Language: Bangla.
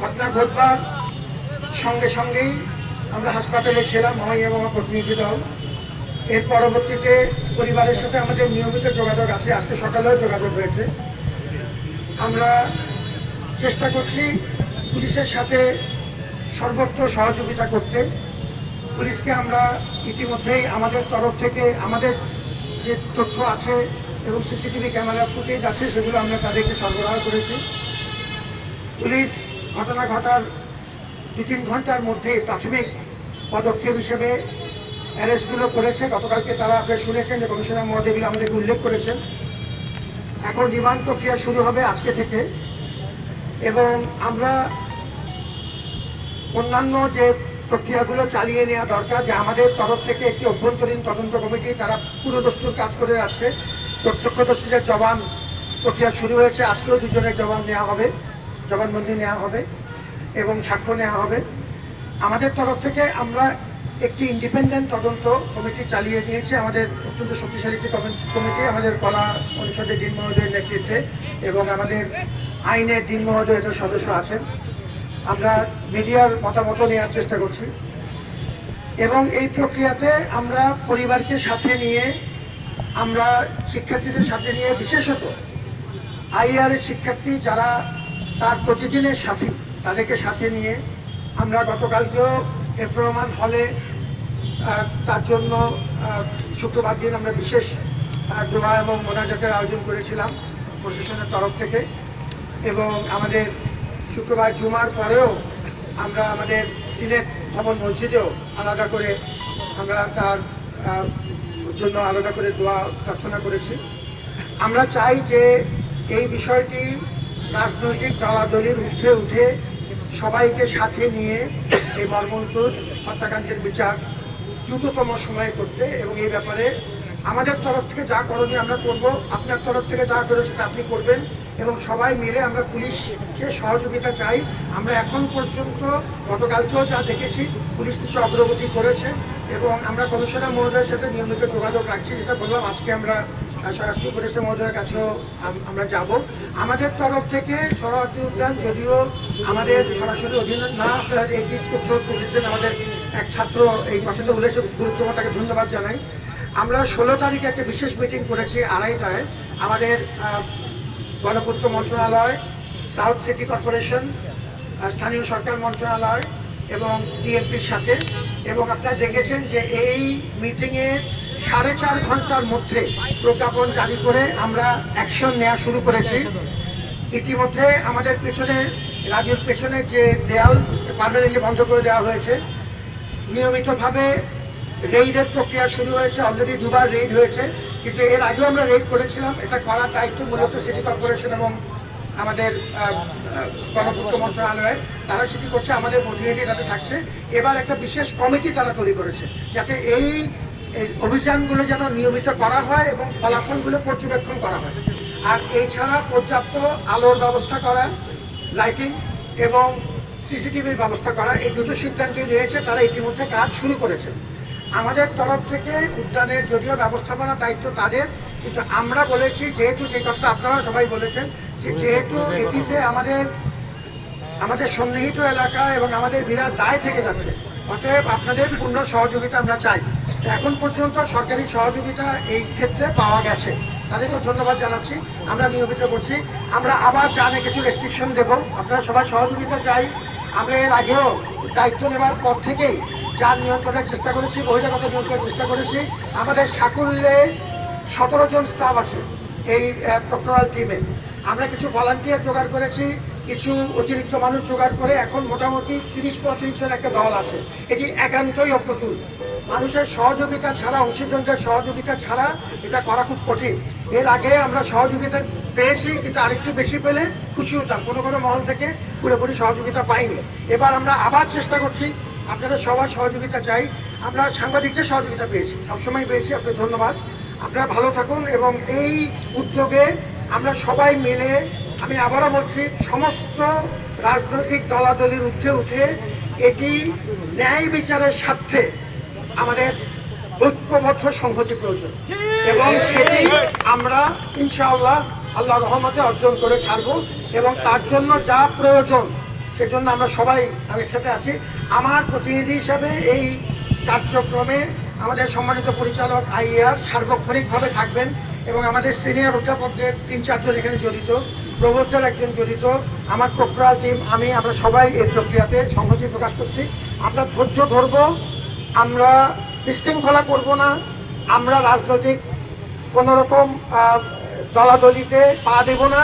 ঘটনা ঘটবার সঙ্গে সঙ্গেই আমরা হাসপাতালে ছিলাম আমি এবং আমার প্রতিনিধি দল। এর পরবর্তীতে পরিবারের সাথে আমাদের নিয়মিত যোগাযোগ আছে, আজকে সকালেও যোগাযোগ হয়েছে। আমরা চেষ্টা করছি পুলিশের সাথে সর্বত্র সহযোগিতা করতে। পুলিশকে আমরা ইতিমধ্যেই আমাদের তরফ থেকে আমাদের যে তথ্য আছে এবং সিসিটিভি ক্যামেরা ফুটেজ আছে, সেগুলো আমরা তাদেরকে সরবরাহ করেছি। পুলিশ ঘটনা ঘটার দু তিন ঘণ্টার মধ্যে প্রাথমিক পদক্ষেপ হিসেবে অ্যারেস্টগুলো করেছে। গতকালকে তারা আপনারা শুনেছেন যে কমিশনার মহোদয়গুলো আমাদেরকে উল্লেখ করেছেন। এখন রিমান্ড প্রক্রিয়া শুরু হবে আজকে থেকে এবং আমরা অন্যান্য যে প্রক্রিয়াগুলো চালিয়ে নেওয়া দরকার, যে আমাদের তরফ থেকে একটি অভ্যন্তরীণ তদন্ত কমিটি, তারা পুরোদস্তুর কাজ করে যাচ্ছে। প্রত্যক্ষদর্শীদের জবান প্রক্রিয়া শুরু হয়েছে। আজকেও দুজনের জবান নেওয়া হবে। জবানবন্দি নেওয়া হবে এবং সাক্ষ্য নেওয়া হবে। আমাদের তরফ থেকে আমরা একটি ইন্ডিপেন্ডেন্ট তদন্ত কমিটি চালিয়ে নিয়েছি। আমাদের অত্যন্ত শক্তিশালী একটি কমি- কমিটি, আমাদের কলা পরিষদের দিন মহোদয়ের নেতৃত্বে এবং আমাদের আইনের দিন মহোদয় এটার সদস্য আছেন। আমরা মিডিয়ার মতামত নেওয়ার চেষ্টা করছি। এবং এই প্রক্রিয়াতে আমরা পরিবারকে সাথে নিয়ে, আমরা শিক্ষার্থীদের সাথে নিয়ে বিশেষত আইআরের শিক্ষার্থী যারা তার প্রতিদিনের সাথী, তাদেরকে সাথে নিয়ে আমরা গতকালকেও এফ রহমান হলে তার জন্য শুক্রবার দিন আমরা বিশেষ দোয়া এবং মোনাজাতের আয়োজন করেছিলাম প্রশাসনের তরফ থেকে। এবং আমাদের শুক্রবার জুমার পরেও আমরা আমাদের সিনেট ভবন মসজিদেও আলাদা করে আমরা তার জন্য আলাদা করে দোয়া প্রার্থনা করেছি। আমরা চাই যে এই বিষয়টি রাজনৈতিক দলাদলির উঠে উঠে সবাইকে সাথে নিয়ে এই মর্মন্তুর হত্যাকাণ্ডের বিচার দ্রুততম সময়ে করতে এবং এই ব্যাপারে আমাদের তরফ থেকে যা করণীয় আমরা করব, আপনার তরফ থেকে যা করে সেটা আপনি করবেন এবং সবাই মিলে আমরা পুলিশকে সহযোগিতা চাই। আমরা এখন পর্যন্ত গতকালকেও যা দেখেছি, পুলিশ কিছু অগ্রগতি করেছে এবং আমরা কমিশনার মহোদয়ের সাথে নিয়মিত যোগাযোগ রাখছি, যেটা বললাম আজকে আমরা স্বরাষ্ট্র উপদেষ্টা মহোদয়ের কাছেও আমরা যাব। আমাদের তরফ থেকে সরোয়ার্দী উদ্যান যদিও আমাদের সরাসরি অধীন না আপনার তথ্য তুলেছেন আমাদের এক ছাত্র এই কথাটা বলেছে গুরুত্ব তাকে ধন্যবাদ জানাই। আমরা ষোলো তারিখে একটা বিশেষ মিটিং করেছি আড়াইটায়। আমাদের গণপূর্ত মন্ত্রণালয়, সাউথ সিটি কর্পোরেশন স্থানীয় সরকার মন্ত্রণালয় এবং ডিএমপির সাথে। এবং আপনারা দেখেছেন যে এই মিটিংয়ে সাড়ে চার ঘণ্টার মধ্যে প্রজ্ঞাপন জারি করে আমরা অ্যাকশন নেওয়া শুরু করেছি। ইতিমধ্যে আমাদের পেছনে, রাজ্যের পেছনে যে দেয়াল পার্মানেন্টলি বন্ধ করে দেওয়া হয়েছে। নিয়মিতভাবে রেইডের প্রক্রিয়া শুরু হয়েছে অলরেডি দুবার রেইড হয়েছে। কিন্তু এর আগেও আমরা রেইড করেছিলাম, এটা করার দায়িত্ব মূলত সিটি কর্পোরেশন এবং আমাদের গণপূর্ত মন্ত্রণালয়ের। তারা সেটি করছে, আমাদের প্রতিনিধি তাতে থাকছে। এবার একটা বিশেষ কমিটি তারা তৈরি করেছে, যাতে এই এই অভিযানগুলো যেন নিয়মিত করা হয় এবং ফলাফলগুলো পর্যবেক্ষণ করা হয়। আর এছাড়া পর্যাপ্ত আলোর ব্যবস্থা করা, লাইটিং এবং সিসিটিভির ব্যবস্থা করা, এই দুটো সিদ্ধান্ত নিয়েছে তারা ইতিমধ্যে কাজ শুরু করেছে। আমাদের তরফ থেকে উদ্যানের যদিও ব্যবস্থাপনার দায়িত্ব তাদের, কিন্তু আমরা বলেছি, যেহেতু যে কথাটা আপনারা সবাই বলেছেন, যে যেহেতু এটিতে আমাদের আমাদের সন্নিহিত এলাকা এবং আমাদের বিরাট দায় থেকে যাচ্ছে, অতএব আপনাদের পূর্ণ সহযোগিতা আমরা চাই। এখন পর্যন্ত সরকারি সহযোগিতা এই ক্ষেত্রে পাওয়া গেছে। তাদেরকে ধন্যবাদ জানাচ্ছি। আমরা নিয়মিত করছি আমরা আবার জানে কিছু রেস্ট্রিকশন দেবো। আপনারা সবাই সহযোগিতা চাই। আমরা এর আগেও দায়িত্ব নেওয়ার পর থেকেই যার নিয়ন্ত্রণের চেষ্টা করেছি, বহিরাগত নিয়ন্ত্রণের চেষ্টা করেছি, আমাদের সাকুল্যে সতেরো জন স্টাফ আছে এই প্রক্টোরাল টিমে আমরা কিছু ভলান্টিয়ার জোগাড় করেছি কিছু অতিরিক্ত মানুষ জোগাড় করে এখন মোটামুটি তিরিশ পঁয়ত্রিশ জন একটা দল আছে। এটি একান্তই অপ্রতুল। মানুষের সহযোগিতা ছাড়া অংশীজনদের সহযোগিতা ছাড়া এটা করা খুব কঠিন। এর আগে আমরা সহযোগিতা পেয়েছি, কিন্তু আরেকটু বেশি পেলে খুশি হতাম। কোনো কোনো মহল থেকে পুরোপুরি সহযোগিতা পাইনি। এবার আমরা আবার চেষ্টা করছি আপনারা সবার সহযোগিতা চাই। আমরা সাংবাদিকদের সহযোগিতা পেয়েছি, সবসময় পেয়েছি আপনার ধন্যবাদ। আপনারা ভালো থাকুন এবং এই উদ্যোগে আমরা সবাই মিলে আমি আবারও বলছি, সমস্ত রাজনৈতিক দলাদলির ঊর্ধ্বে উঠে এটি ন্যায় বিচারের স্বার্থে আমাদের ঐক্যবদ্ধ সংহতি প্রয়োজন। এবং সেটি আমরা, ইনশাআল্লাহ, আল্লাহ রহমতে অর্জন করে ছাড়ব এবং তার জন্য যা প্রয়োজন, সেজন্য আমরা সবাই একসাথে আছি। আমার প্রতিনিধি হিসাবে এই কার্যক্রমে আমাদের সম্মানিত পরিচালক আইয়ার সার্বক্ষণিকভাবে থাকবেন এবং আমাদের সিনিয়র অধ্যাপকদের তিন চারজন এখানে জড়িত। প্রবোধদের একজন জড়িত। আমার কোকরাল টিম আমি, আমরা সবাই এই প্রক্রিয়াতে সংহতি প্রকাশ করছি। আমরা ধৈর্য ধরব, আমরা বিশৃঙ্খলা করব না। আমরা রাজনৈতিক কোনোরকম দলাদলিতে পা দেব না।